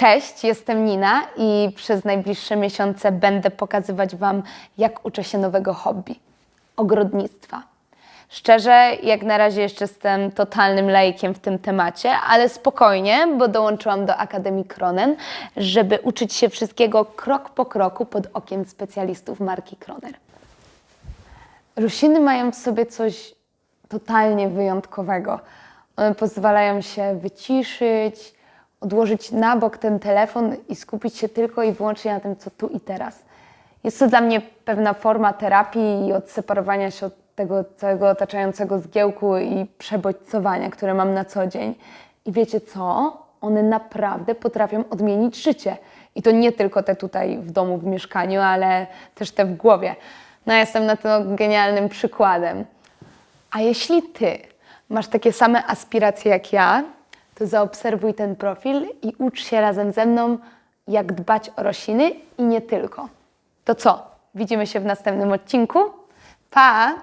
Cześć, jestem Nina i przez najbliższe miesiące będę pokazywać Wam, jak uczę się nowego hobby ogrodnictwa. Szczerze, jak na razie jeszcze jestem totalnym lejkiem w tym temacie, ale spokojnie, bo dołączyłam do Akademii Kronen, żeby uczyć się wszystkiego krok po kroku pod okiem specjalistów marki Kroner. Rośliny mają w sobie coś totalnie wyjątkowego. One pozwalają się wyciszyć, odłożyć na bok ten telefon i skupić się tylko i wyłącznie na tym, co tu i teraz. Jest to dla mnie pewna forma terapii i odseparowania się od tego całego otaczającego zgiełku i przebodźcowania, które mam na co dzień. I wiecie co? One naprawdę potrafią odmienić życie. I to nie tylko te tutaj w domu, w mieszkaniu, ale też te w głowie. No, ja jestem na to genialnym przykładem. A jeśli ty masz takie same aspiracje jak ja, to zaobserwuj ten profil i ucz się razem ze mną, jak dbać o rośliny i nie tylko. To co? Widzimy się w następnym odcinku. Pa!